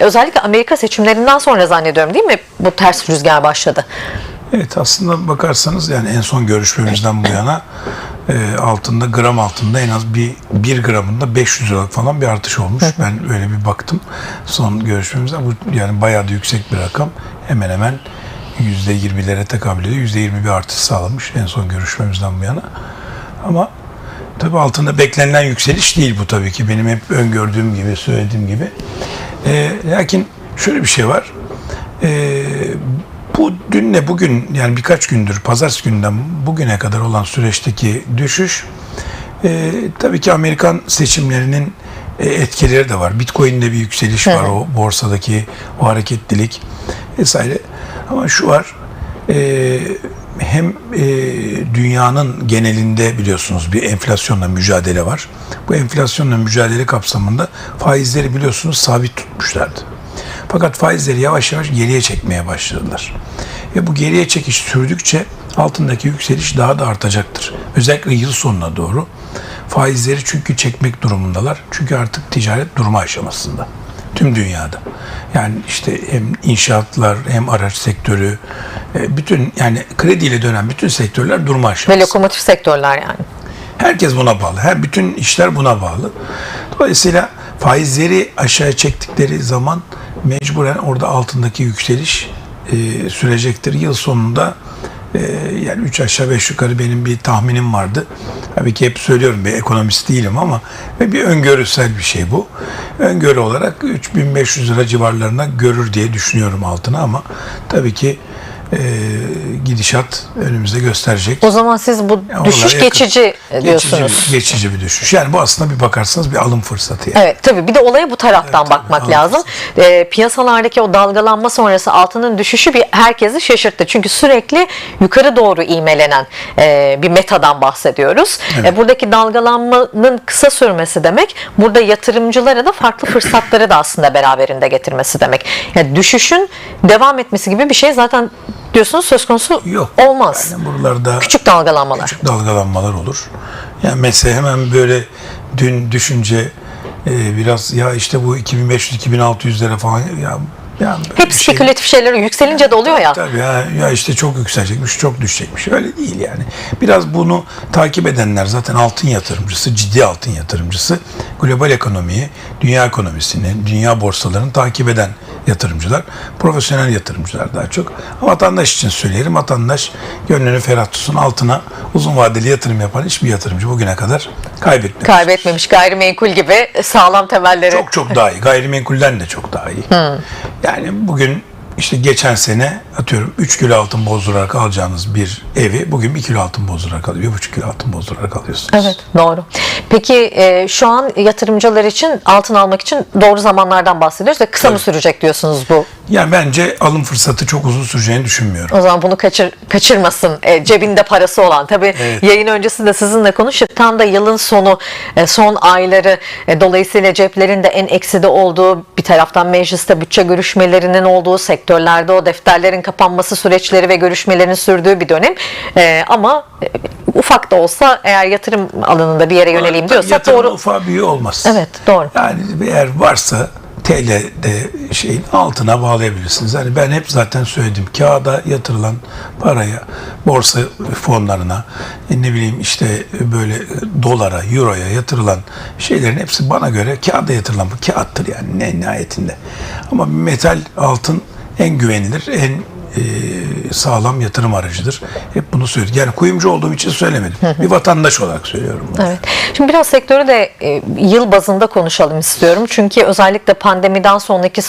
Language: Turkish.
özellikle Amerika seçimlerinden sonra zannediyorum değil mi bu ters rüzgar başladı? Evet aslında bakarsanız yani en son görüşmemizden bu yana e, altında gram altında en az bir, bir gramında 500 liralık falan bir artış olmuş. Ben öyle bir baktım son görüşmemizde. Bu yani bayağı da yüksek bir rakam. Hemen hemen %20'lere tekabül ediyor. %20 bir artış sağlamış en son görüşmemizden bu yana. Ama tabii altında beklenilen yükseliş değil bu tabii ki. Benim hep öngördüğüm gibi, söylediğim gibi. E, lakin şöyle bir şey var. E, bu dünle bugün yani birkaç gündür pazartesi günden bugüne kadar olan süreçteki düşüş e, tabii ki Amerikan seçimlerinin e, etkileri de var. Bitcoin'de bir yükseliş var o borsadaki o hareketlilik vesaire. Ama şu var e, hem e, dünyanın genelinde biliyorsunuz bir enflasyonla mücadele var. Bu enflasyonla mücadele kapsamında faizleri biliyorsunuz sabit tutmuşlardı. Fakat faizleri yavaş yavaş geriye çekmeye başladılar. Ve bu geriye çekiş sürdükçe altındaki yükseliş daha da artacaktır. Özellikle yıl sonuna doğru. Faizleri çünkü çekmek durumundalar. Çünkü artık ticaret durma aşamasında. Tüm dünyada. Yani işte hem inşaatlar hem araç sektörü e, bütün yani krediyle dönen bütün sektörler durma Ve aşamasında. lokomotif sektörler yani. Herkes buna bağlı. Her bütün işler buna bağlı. Dolayısıyla faizleri aşağı çektikleri zaman mecburen orada altındaki yükseliş e, sürecektir. Yıl sonunda yani 3 aşağı 5 yukarı benim bir tahminim vardı. Tabii ki hep söylüyorum bir ekonomist değilim ama ve bir öngörüsel bir şey bu. Öngörü olarak 3500 lira civarlarına görür diye düşünüyorum altına ama tabii ki e, gidişat önümüzde gösterecek. O zaman siz bu Ya düşüş yakın. geçici diyorsunuz. Geçici, geçici bir düşüş. Yani bu aslında bir bakarsanız bir alım fırsatı. Yani. Evet tabii bir de olaya bu taraftan Evet, bakmak tabii, lazım. Ee, piyasalardaki o dalgalanma sonrası altının düşüşü bir herkesi şaşırttı. Çünkü sürekli yukarı doğru ivmelenen e, bir metadan bahsediyoruz. Evet. E, buradaki dalgalanmanın kısa sürmesi demek burada yatırımcılara da farklı fırsatları da aslında beraberinde getirmesi demek. Yani düşüşün devam etmesi gibi bir şey zaten diyorsunuz söz konusu Yok. olmaz. Yani buralarda Küçük dalgalanmalar. küçük dalgalanmalar olur. Yani mesela hemen böyle dün düşünce e, biraz ya işte bu 2500-2600 lira falan ya, ya Hep şey- spekülatif şeyler yükselince de oluyor ya. Tabii ya, ya işte çok yükselecekmiş, çok düşecekmiş. Öyle değil yani. Biraz bunu takip edenler zaten altın yatırımcısı, ciddi altın yatırımcısı. Global ekonomiyi, dünya ekonomisini, dünya borsalarını takip eden yatırımcılar. Profesyonel yatırımcılar daha çok. Ama vatandaş için söyleyelim. Vatandaş gönlünü ferah tutsun. Altına uzun vadeli yatırım yapan hiçbir yatırımcı bugüne kadar kaybetmemiş. Kaybetmemiş gayrimenkul gibi sağlam temelleri. Çok çok daha iyi. Gayrimenkulden de çok daha iyi. Yani bugün işte geçen sene atıyorum 3 kilo altın bozdurarak alacağınız bir evi bugün 1 kilo altın bozdurarak alıyor. 1,5 kilo altın bozdurarak alıyorsunuz. Evet doğru. Peki e, şu an yatırımcılar için altın almak için doğru zamanlardan bahsediyoruz ve kısa mı sürecek diyorsunuz bu? Yani bence alım fırsatı çok uzun süreceğini düşünmüyorum. O zaman bunu kaçır, kaçırmasın. E, cebinde parası olan. Tabii Evet. yayın öncesinde sizinle konuştuk. Tam da yılın sonu, e, son ayları e, dolayısıyla ceplerinde en ekside olduğu taraftan mecliste bütçe görüşmelerinin olduğu sektörlerde o defterlerin kapanması süreçleri ve görüşmelerin sürdüğü bir dönem. E, ama e, ufak da olsa eğer yatırım alanında bir yere yöneleyim yatırımın doğru. ufağı büyüğü olmaz. Evet, doğru. Yani eğer varsa TL'de şeyin altına bağlayabilirsiniz. Hani ben hep zaten söyledim. Kağıda yatırılan paraya, borsa fonlarına, e, ne bileyim işte böyle dolara, euroya yatırılan şeylerin hepsi bana göre kağıda yatırılan bu kağıttır yani ne nihayetinde. Ama metal altın en güvenilir, en e, sağlam yatırım aracıdır. Hep bunu söyledik. Yani kuyumcu olduğum için söylemedim. Bir vatandaş olarak söylüyorum bunu. Evet. Şimdi biraz sektörü de e, yıl bazında konuşalım istiyorum. Çünkü özellikle pandemiden sonraki süreç